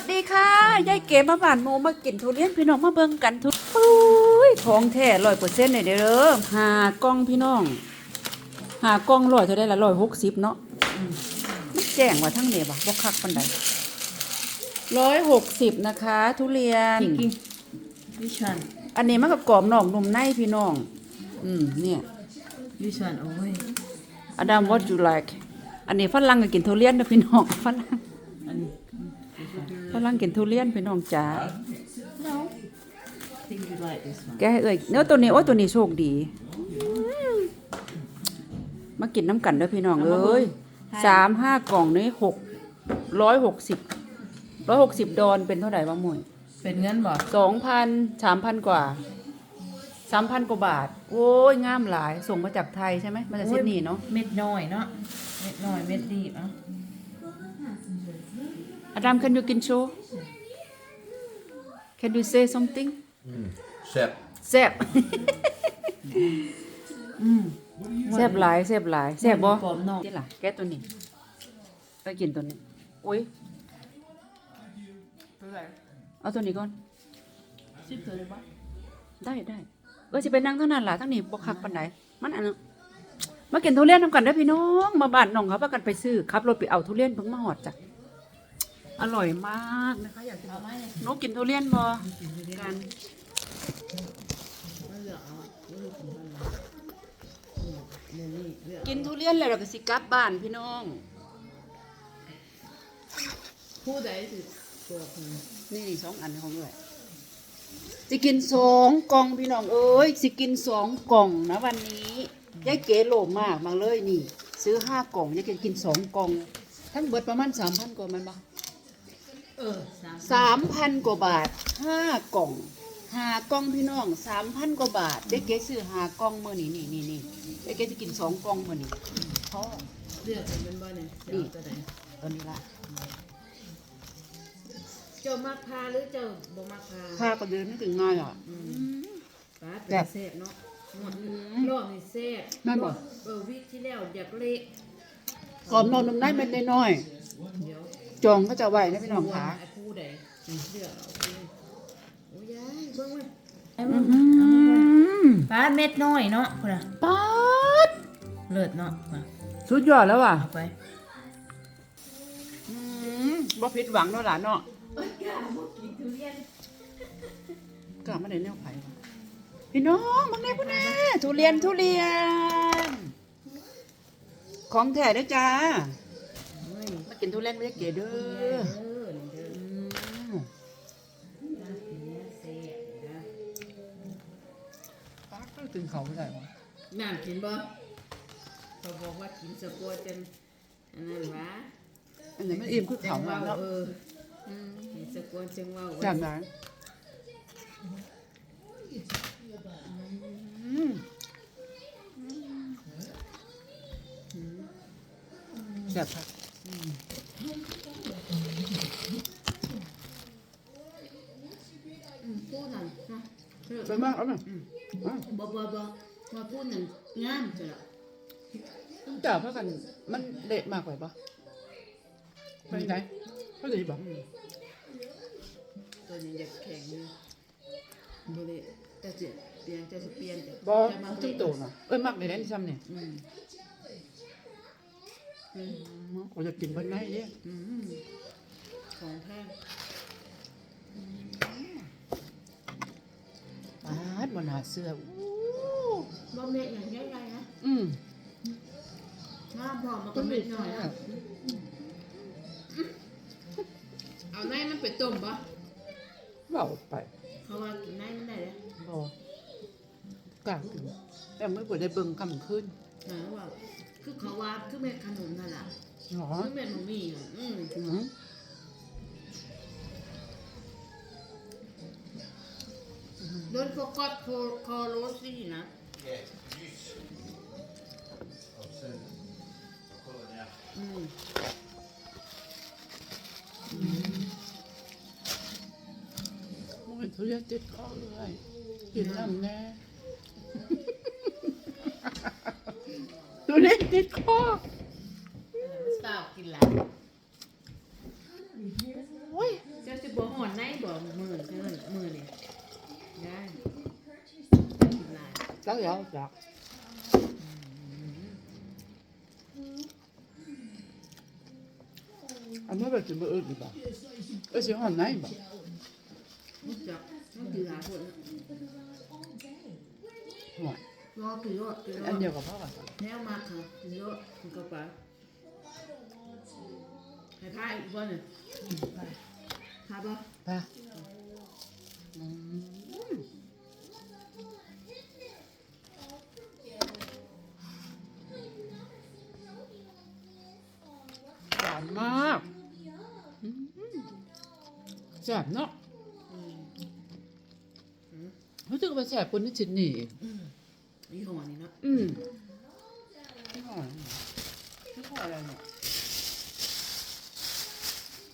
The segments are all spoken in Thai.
วัสดีค่ะยายเก๋มาบ้านโมมากินทุเรียนพี่น้องมาเบิ่งกันทุอุ้ยของแท้ร้อยเปอร์เซ็นต์เลยเด้อหากล้องพี่น้องหากล้องร้อยเท่าได้ละร้อยหกสิบเนาะอืมมันแจ้งว่าทั้งเดียบ่บ่คักปันใดร้อยหกสิบนะคะ ทุเรียน Kiki. Which one? อันนี้มันก็กรอบนอกนุ่มในพี่น้อง อืมเนี่ย Which one? Oh, wait. อดัม what you like อันนี้ฝรั่งก็กินทุเรียนนะพี่น้องฝรั่ง ฝรั่งกินทุเรียนพี่น้องจ๋า No. I think you like this one. แกให้เอ่ยเนื้อตัวนี้โอ้ยตัวนี้โชคดี มากินน้ำกันเด้อพี่น้องเอ้ยสามห้ากล่องนี้หกร้อยหกสิบร้อยหกสิบดอนเป็นเท่าไหร่วะหมวยเป็นเงินบ่สองพันสามพันกว่าสามพันกว่าบาท โอ้ยงามหลาย ส่งมาจากไทยใช่ไหมมาจากซิดนีย์เนาะ เม็ดน้อยเนาะ เม็ดน้อยเม็ดดีบเอ้า อดัม can you กินโช can you say something Sepp. แซ่บแซ่บหลายแซ่บหลายแซ่บบ่กรอบนอกที่ล่ะแกะตัวนี้ไปกินตัวนี้อุ้ยเอาตัวนี้ก่อนชิบเลยบ่ได้ได้เออสิไปนั่งเท่านั้นล่ะทั้งนี้บ่คักปานใดมันอันนั้นมากินทุเรียนนำกันเด้อพี่น้องมาบ้านน้องเขาพากันไปซื้อขับรถไปเอาทุเรียนเพิ่งมาฮอดจ้ะ อร่อยมากนะคะอยากจะเอาหมเนี่ยหนูกินทุเรียนบ่กันไม่เหลือเอาอะไม่เหลือของมันกินทุเรียนแล้วเราก็สิกลับบ้านพี่น้อง ผู้ใดสิตัวคนนี่สองอันของด้วยสิกินสองกล่องพี่น้องเอ้ยสิกินสองกล่องนะวันนี้ยายเก๋โลภมากมาเลยนี่ ซื้อห้ากล่องยายเก๋กินสองกล่อง ทั้งเบิดประมาณสามพันกว่ามันปะ เออสามสามพันกว่าบาทห้ากล่องห้ากล่องพี่น้องสามพันกว่าบาทยายเก๋ซื้อห้ากล่องเมื่อนี้นี่นี่นี่ยายเก๋จะกินสองกล่องเมื่อนี้พอเลือกเป็นเป็นบ่เนี่ยจะเอาตัวใดตอนนี้ละเจ้ามักพาหรือเจ้าบ่มักพาค่าก็เดินไม่ถึงง่ายอะป้าแซ่เป็นบเซ่บเนาะหมดรอบนี่แซ่บนั่นบ่ เออวิกที่แล้วอยากเละกรอบนอนนมได้เม็ดน้อยเดี๋ยวๆ จองก็จะไหวนะพี่น้องขาไอ้ผู้ใดเลือกเอาไปโอ้ยยายเบิ่งมันป้าเม็ดน้อยเนาะพุ่นน่ะป๊าดเลิศเนาะมาสุดยอดแล้วว่ะเอาไปอืมบ่ผิดหวังเนาะหลานเนาะกล้ามาได้แนวไผวะพี่น้องมาแน่พุ่นแน่ทุเรียนทุเรียน ของแท้เด้อจ้าเฮ้ ยมากินทุเรียนไม่ได้เก๋เด้เอออเด้ออืมเนี่ยเซ่นะป๊าดก็กินเขาไม่ได้วะน้ำกินบ่เขาบอกว่ากินสะโกจังอันนั้นวะอันไหนมันอิ่มคือจัเขางแล้เว้าวเอออืมกินสะโกจังเว้าจากไหนอืมแซ่บครับ อืมพูดนั่นเนาะ เออสวยมากเอาหน่อบ่บ่บ่มาพูดหนั่นงามจ้ะล่ะจ่เพราะกันมันเละมากกว่าปะเป็นไงก็ดีปะตัวนี้อยากแข็งอยู่บ่ได้แต่สิเปลี่ยนจะสเปลี่ยนจ้ะบอจะมาจุ๊เฮ็บดโตนะเอ้ยมากเลยนะที่ซ้ำเนี่ยอืมอืม我จะกินเพิ่นไงเนี่ยของแท้ ดบนหาเสื้ออู้บ่เม็ดอย่างใหญ่ๆนะอืมงามพอมันต้ก็นเม็เม็ดดหหน่น่ออยยนะอะเอาในมันไปต้มปะเบาไปเขาว่ากินในมันได้เลยบอกล้ากินแต่ไม่ปวดได้เบิ่งคำขึ้นหมายว่าคือเขาว่าคือเม็ดขนมนั่นแหละหรอคือเม็ดหมูมี่อะอืม อืมโดนโฟกัสโคคอโรซี่นะอืมมันทุเรียนติดคอเลยกินน้ำแน่ทุเรียนติดคอสาวกินหลายโอ้ยจะบอกมือเท่านั้นมือเนี่ยได้ลายจักแล้วจักอันนี้แบบจะมาอึดหรือเปล่าเออสิหอนไหนบ่มุกจับมันคือหาคนห อนรอคือรอคือรอันอเดียวกับพ่อกันแนวมากค่ะคือรอมันก็ไปให้พายอีกบ่ แซ่บเนาะรู้สึกว่าแซ่บคนที่ชิดนี่ยี่ห้อนี้เนาะอืมไม่หอมไม่หอมอะไรเนี่ย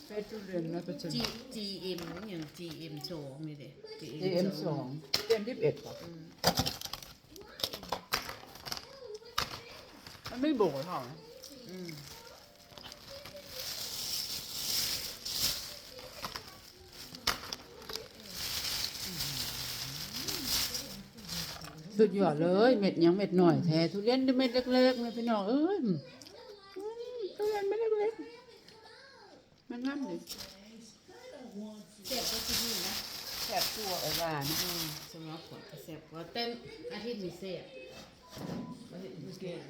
เฟสทุเรียนร้อยเปอร์เซ็นต์ G GM อย่าง GM สองนี่เด้ GM สองเต็มยี่สิบเอ็ดป่ะมันไม่โบกหรออืม สุดยอดเลย เม็ดยังเม็ดหน่อยแท้ทุเรียนเม็ดเล็กๆเลยพี่น้องเอ้ยอืมทุเรียนเม็ดเล็กๆมันงามเลยเสียบก็ที่นี่นะแซ่บตัวเออว่านะอืมสำหรับคนก็เสียบก็เต็มอาทิตย์มีเสียบอาทิตย์มีเสียบ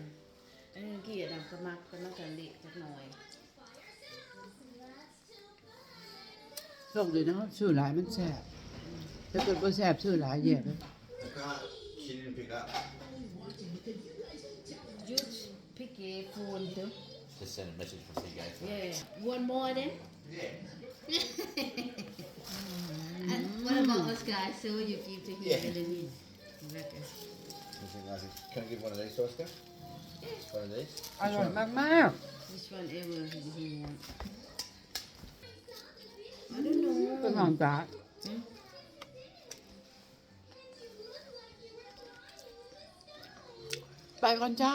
อันนี้กี่ดำก็มักก็มักกันเละจักหน่อยโชคดีนะครับชื่อหลายมันแซ่บถ้าเกิดว่าแซ่บชื่อหลายแย่เลย pick a phone too Just send a message from CJ. yeah one more then Yeah. and what about us guys so you give to him Yeah. and then he like us Anything like this? Can I give one of these to Oscar? One of these? อร่อยมาก which one ever he he want I don't know ๆต้นหอมจ๋า Hmm? ไปก่อนจ้